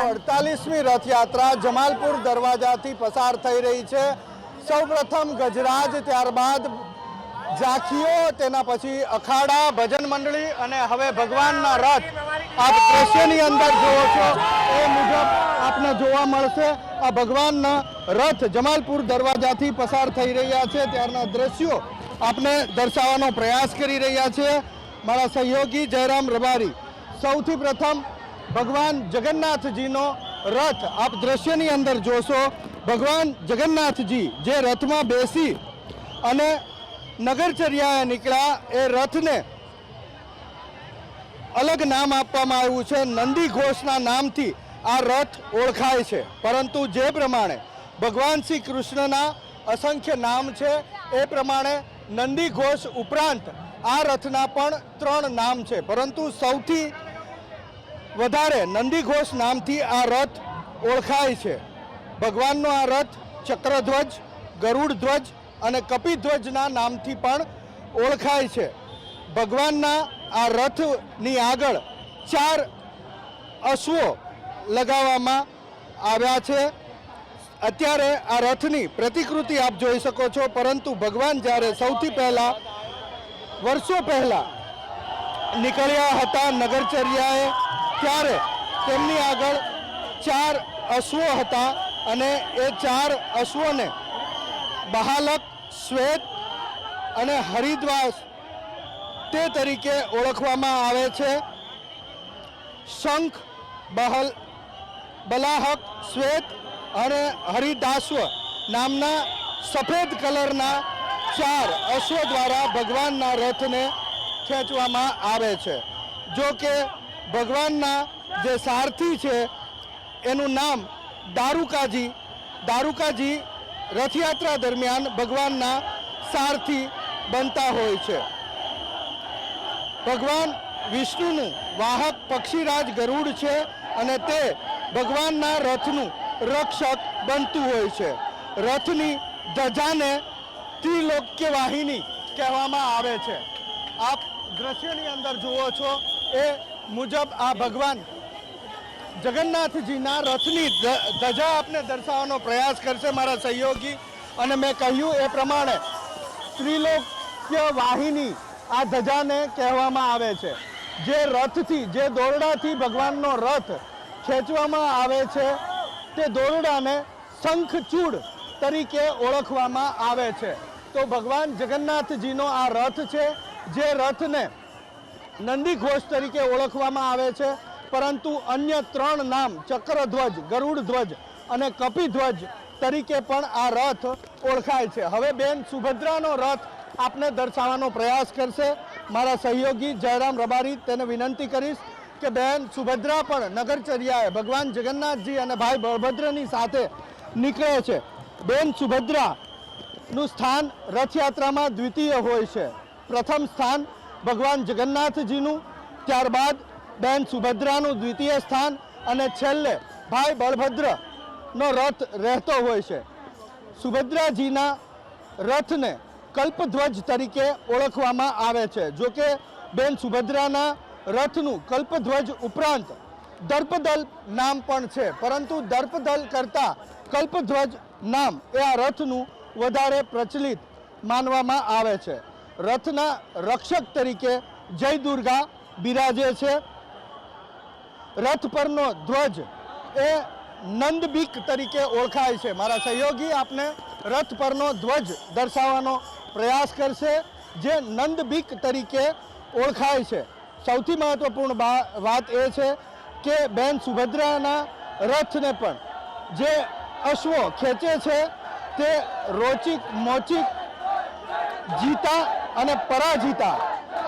અડતાલીસમી રથયાત્રા જમાલપુર દરવાજાથી પસાર થઈ રહી છે. સૌપ્રથમ ગજરાજ, ત્યારબાદ ઝાંખીઓ, તેના પછી અખાડા, ભજન મંડળી અને હવે ભગવાનના રથ. આપ દ્રશ્યની અંદર જુઓ છો, એ મુજબ આપને જોવા મળશે, આ ભગવાનના રથ જમાલપુર દરવાજાથી પસાર થઈ રહ્યા છે. ત્યારના દ્રશ્યો આપને દર્શાવવાનો પ્રયાસ કરી રહ્યા છે. મારા સહયોગી જયરામ રબારી, સૌથી પ્રથમ ભગવાન જગન્નાથજીનો રથ આપ દ્રશ્યની અંદર જોશો. ભગવાન જગન્નાથજી જે રથમાં બેસી અને નગરચર્યાએ નીકળ્યા, એ રથને અલગ નામ આપવામાં આવ્યું છે. નંદી ઘોષના નામથી આ રથ ઓળખાય છે. પરંતુ જે પ્રમાણે ભગવાન શ્રી કૃષ્ણના અસંખ્ય નામ છે, એ પ્રમાણે નંદી ઘોષ ઉપરાંત આ રથના પણ ત્રણ નામ છે. પરંતુ સૌથી વધારે નંદી ઘોષ નામથી આ રથ ઓળખાય છે. ભગવાનનો આ રથ ચક્રધ્વજ, ગરુડ ધ્વજ અને કપિધ્વજના નામથી પણ ઓળખાય છે. ભગવાનના આ રથની આગળ ચાર અશ્વો લગાવવામાં આવ્યા છે. અત્યારે આ રથની પ્રતિકૃતિ આપ જોઈ શકો છો, પરંતુ ભગવાન જ્યારે સૌથી પહેલાં, વર્ષો પહેલાં નીકળ્યા હતા નગરચર્યાએ ત્યારે તેમની આગળ ચાર અશ્વો હતા અને એ ચાર અશ્વોને બહાલક, શ્વેત અને હરિદ્વાસ તે તરીકે ઓળખવામાં આવે છે. શંખ, બહલ, બલાહક, શ્વેત અને હરિદાસ્વ નામના સફેદ કલરના ચાર અશ્વ દ્વારા ભગવાનના રથને ખેંચવામાં આવે છે. જો કે ભગવાનના જે સારથી છે, એનું નામ દારૂકાજી. દારૂકાજી રથયાત્રા દરમિયાન ભગવાનના સારથી બનતા હોય છે. ભગવાન વિષ્ણુનું વાહક પક્ષીરાજ ગરુડ છે અને તે ભગવાનના રથનું રક્ષક બનતું હોય છે. રથની ધજાને ત્રિલોક્ય વાહિની કહેવામાં આવે છે. આપ દ્રશ્યની અંદર જુઓ છો, એ મુજબ આ ભગવાન જગન્નાથજીના રથની ધજા આપને દર્શાવવાનો પ્રયાસ કરશે મારા સહયોગી. અને મેં કહ્યું એ પ્રમાણે ત્રિલોક્ય વાહિની આ ધજાને કહેવામાં આવે છે. જે રથથી, જે દોરડાથી ભગવાનનો રથ ખેંચવામાં આવે છે, તે દોરડાને શંખચૂડ તરીકે ઓળખવામાં આવે છે. તો ભગવાન જગન્નાથજીનો આ રથ છે, જે રથને નંદી ઘોષ તરીકે ઓળખવામાં આવે છે. પરંતુ અન્ય ત્રણ નામ, ચક્રધ્વજ ગરુડ ધ્વજ અને કપિધ્વજ તરીકે પણ આ રથ ઓળખાય છે. હવે બેન, સુભદ્રાનો રથ આપને દર્શાવવાનો પ્રયાસ કરશે. મારા સહયોગી જયરામ રબારી, તેને વિનંતી કરીશ કે બેન, સુભદ્રા પણ નગરચર્યાએ ભગવાન જગન્નાથજી અને ભાઈ બળભદ્રની સાથે નીકળે છે. બેન, સુભદ્રાનું સ્થાન રથયાત્રામાં દ્વિતીય હોય છે. પ્રથમ સ્થાન ભગવાન જગન્નાથજીનું, ત્યારબાદ બેન સુભદ્રાનું દ્વિતીય સ્થાન અને છેલ્લે ભાઈ બળભદ્રનો રથ રહેતો હોય છે. સુભદ્રાજીના રથને કલ્પધ્વજ તરીકે ઓળખવામાં આવે છે. જો કે બેન સુભદ્રાના રથનું કલ્પધ્વજ ઉપરાંત દર્પદલ નામ પણ છે. પરંતુ દર્પદલ કરતાં કલ્પધ્વજ નામ એ આ રથનું વધારે પ્રચલિત માનવામાં આવે છે. રથના રક્ષક તરીકે જય દુર્ગા બિરાજે છે. રથ પરનો ધ્વજ એ નંદબીક તરીકે ઓળખાય છે. મારા સહયોગી આપને રથ પરનો ધ્વજ દર્શાવવાનો પ્રયાસ કરશે, જે નંદબીક તરીકે ઓળખાય છે. સૌથી મહત્વપૂર્ણ વાત એ છે કે બેન સુભદ્રાના રથને પણ જે અશ્વો ખેંચે છે, તે રોચિક મોચિક જીતા અને પરાજીતા.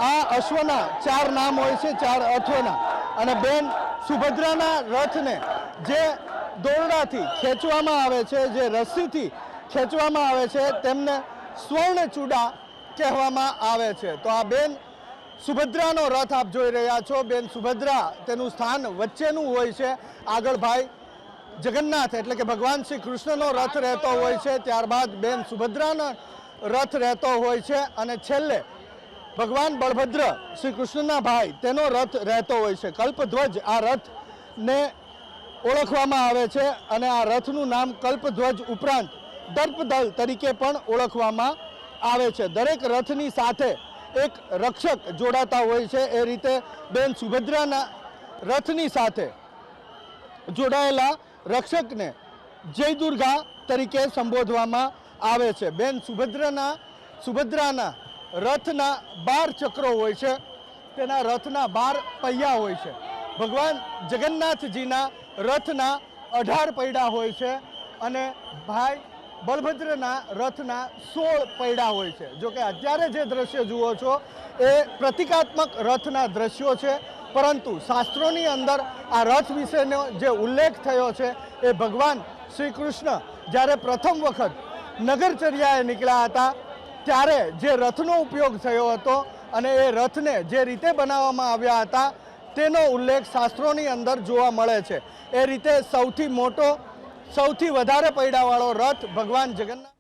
આ અશ્વના ચાર નામ હોય છે, ચાર અથોના અને બેન, સુભદ્રાના રથને જે દોરડાથી ખેંચવામાં આવે છે, જે રસ્સીથી ખેંચવામાં આવે છે, તેમને સ્વર્ણચૂડા કહેવામાં આવે છે. તો આ બેન, સુભદ્રાનો રથ આપ જોઈ રહ્યા છો. બેન, સુભદ્રા તેનું સ્થાન વચ્ચેનું હોય છે. આગળ ભાઈ, જગન્નાથ એટલે કે ભગવાન શ્રી કૃષ્ણનો રથ રહેતો હોય છે. ત્યારબાદ બેન, સુભદ્રાનો રથ રહેતો હોય છે અને છેલ્લે ભગવાન બળભદ્ર શ્રી કૃષ્ણના ભાઈ તેનો રથ રહેતો હોય છે. કલ્પધ્વજ આ રથને ઓળખવામાં આવે છે અને આ રથનું નામ કલ્પધ્વજ ઉપરાંત દર્પદલ તરીકે પણ ઓળખવામાં આવે છે. દરેક રથની સાથે એક રક્ષક જોડાતા હોય છે. એ રીતે બેન સુભદ્રાના રથની સાથે જોડાયેલા રક્ષકને જય દુર્ગા તરીકે સંબોધવામાં આવે છે. બેન, સુભદ્રાના સુભદ્રાના રથના બાર ચક્રો હોય છે. તેના રથના બાર પૈયા હોય છે. ભગવાન જગન્નાથજીના રથના અઢાર પૈડા હોય છે અને ભાઈ બલભદ્રના રથના સોળ પૈડા હોય છે. જો કે અત્યારે જે દ્રશ્ય જુઓ છો, એ પ્રતિકાત્મક રથના દ્રશ્યો છે. પરંતુ શાસ્ત્રોની અંદર આ રથ વિશેનો જે ઉલ્લેખ થયો છે, એ ભગવાન શ્રી કૃષ્ણ જ્યારે પ્રથમ વખત નગરચર્યાએ નીકળ્યા હતા. ત્યારે જે રથનો ઉપયોગ થયો હતો અને એ રથને જે રીતે બનાવવામાં આવ્યા હતા, તેનો ઉલ્લેખ શાસ્ત્રોની અંદર જોવા મળે છે. એ રીતે સૌથી મોટો, સૌથી વધારે પૈડાવાળો રથ ભગવાન જગન્નાથ